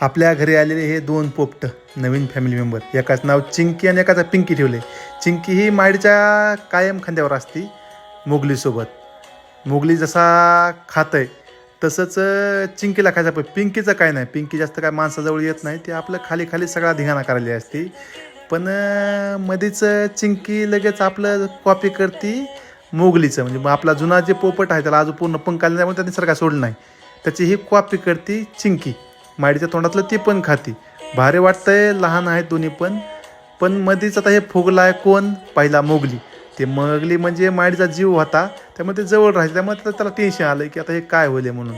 आपल्या घरी आलेले हे दोन पोपट नवीन फॅमिली मेंबर एकाचं नाव चिंकी आणि एकाचं पिंकी ठेवले चिंकी ही माडीच्या कायम खांद्यावर असती मोगलीसोबत. मोगली जसा खातंय तसंच चिंकीला खायचं पण पिंकीचं काय नाही. पिंकी जास्त काय माणसाजवळ येत नाही. ते आपलं खाली खाली सगळा धिंगाणा करायली असती. पण मध्येच चिंकी लगेच आपलं कॉपी करती मोगलीचं. म्हणजे मग आपला जुना जे पोपट आहे त्याला अजून पूर्ण पंख आले त्यामुळे त्यांनी सारखा सोडलं नाही. त्याची ही कॉपी करती चिंकी. माडीच्या तोंडातलं ती पण खाती. भारी वाटतंय लहान आहेत दोन्ही पण. पण मध्येच आता हे फुगला आहे कोण? पहिला मोगली. ते मोगली म्हणजे माडीचा जीव होता त्यामुळे ते जवळ राहते त्यामुळे त्याला- टेन्शन आलं की आता हे काय होईल म्हणून.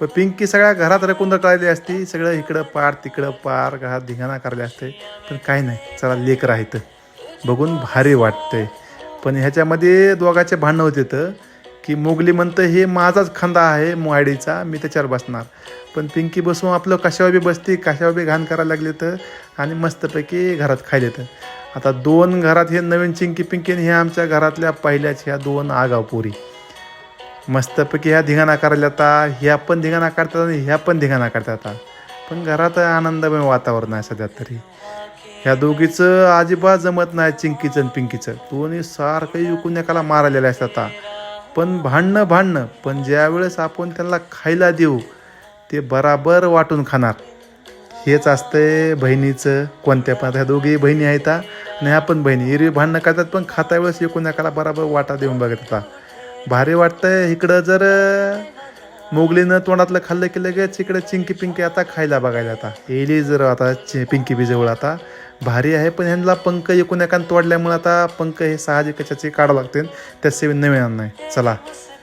पण पिंकी सगळ्या घरात रकुंद टाळली असती सगळं इकडं पार तिकडं पार घरात धिंगाणा करायला असते पण काय नाही चला लेक राहतं बघून भारी वाटतंय. पण ह्याच्यामध्ये दोघाचे भांडणं होते तर की मोगली म्हणतं हे माझाच खांदा आहे मोआडीचा मी त्याच्यावर बसणार. पण पिंकी बसून आपलं कशावर बी बसते कशावर बी घाण करायला लागले तर आणि मस्तपैकी घरात खायले तर आता दोन घरात हे नवीन चिंकी पिंकी आणि हे आमच्या घरातल्या पहिल्याच ह्या दोन आगाव पोरी. मस्तपैकी ह्या धिंगाणा करायला आता ह्या पण धिंगाणा काढतात आणि ह्या पण धिंगाणा काढतात पण घरात आनंदमय वातावरण आहे सध्या तरी. ह्या दोघीचं अजिबात जमत नाही चिंकीचं आणि पिंकीचं. दोन्ही सारखं विकून एकाला मारलेलं असतात आता. पण भांडणं भांडणं पण ज्यावेळेस आपण त्यांना खायला देऊ ते बराबर वाटून खाणार. हेच असतंय बहिणीचं कोणत्या पण ह्या दोघेही बहिणी आहेत आणि ह्या पण बहिणी. एरवी भांडणं करतात पण खाता वेळेस एकूण एकाला बराबर वाटा देऊन बघत आता. भारी वाटतंय इकडं जर मोगलीनं तोंडातलं खाल्लं की लगेच इकडे चिंकी पिंकी आता खायला बघायला आता येली जर आता चि- पिंकी बीजवळ आता. भारी आहे पण ह्यांना पंख एकूण एकान तोडल्यामुळे आता पंख हे साहजिक कशाचे काढावं लागते त्याचे नवीन नाही. चला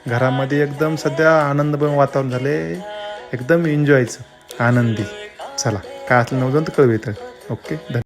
घरामध्ये एकदम सध्या आनंदमय वातावरण झाले. एकदम एन्जॉयचं आनंदी. चला काय असलं नव्हतं तर येतं. ओके धन्यवाद.